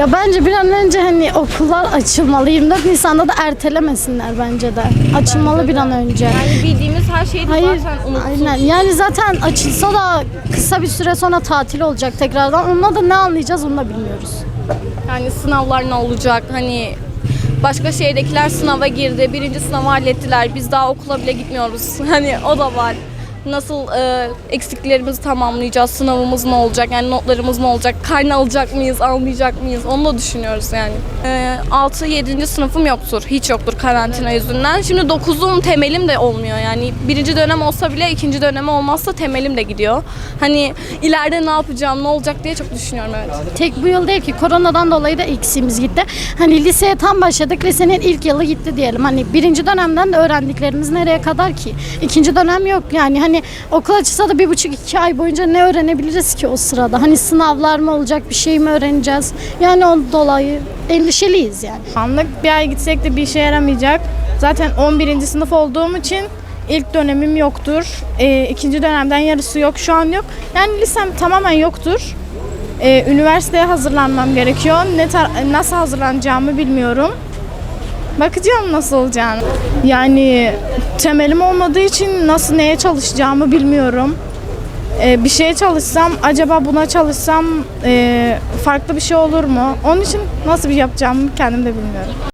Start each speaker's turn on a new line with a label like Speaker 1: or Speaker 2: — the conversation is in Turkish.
Speaker 1: Ya bence bir an önce hani okullar açılmalı. 24 Nisan'da da ertelemesinler bence de. Açılmalı bir an önce.
Speaker 2: Yani bildiğimiz her şeyi de
Speaker 1: Hayır,
Speaker 2: zaten
Speaker 1: aynen. Yani zaten açılsa da kısa bir süre sonra tatil olacak tekrardan. Onunla da ne anlayacağız onu da bilmiyoruz.
Speaker 2: Yani sınavlar ne olacak? Hani başka şehirdekiler sınava girdi. Birinci sınavı hallettiler. Biz daha okula bile gitmiyoruz. Hani o da var. Nasıl e, eksiklerimizi tamamlayacağız? Sınavımız ne olacak? Yani notlarımız ne olacak? Karne alacak mıyız? Almayacak mıyız? Onu da düşünüyoruz yani. E, 6 7. sınıfım yoktur. Hiç yoktur karantina yüzünden. Şimdi 9'un temelim de olmuyor. Yani birinci dönem olsa bile ikinci döneme olmazsa temelim de gidiyor. Hani ileride ne yapacağım, ne olacak diye çok düşünüyorum evet.
Speaker 1: Tek bu yıl değil ki koronadan dolayı da ikisimiz gitti. Hani liseye tam başladık. Lisenin ilk yılı gitti diyelim. Hani birinci dönemden de öğrendiklerimiz nereye kadar ki? İkinci dönem yok yani. Hani okul açılsa da bir buçuk iki ay boyunca ne öğrenebiliriz ki o sırada? Hani sınavlar mı olacak? Bir şey mi öğreneceğiz? Yani o dolayı endişeliyiz yani.
Speaker 3: Anlık bir ay gitsek de bir işe yaramayacak. Zaten 11. sınıf olduğum için ilk dönemim yoktur. Ee, ikinci dönemden yarısı yok. Şu an yok. Yani lisem tamamen yoktur. Ee, üniversiteye hazırlanmam gerekiyor. Ne nasıl hazırlanacağımı bilmiyorum. Bakacağım nasıl olacağını. Yani temelim olmadığı için nasıl neye çalışacağımı bilmiyorum. Ee, bir şeye çalışsam acaba buna çalışsam e, farklı bir şey olur mu? Onun için nasıl bir yapacağımı kendim de bilmiyorum.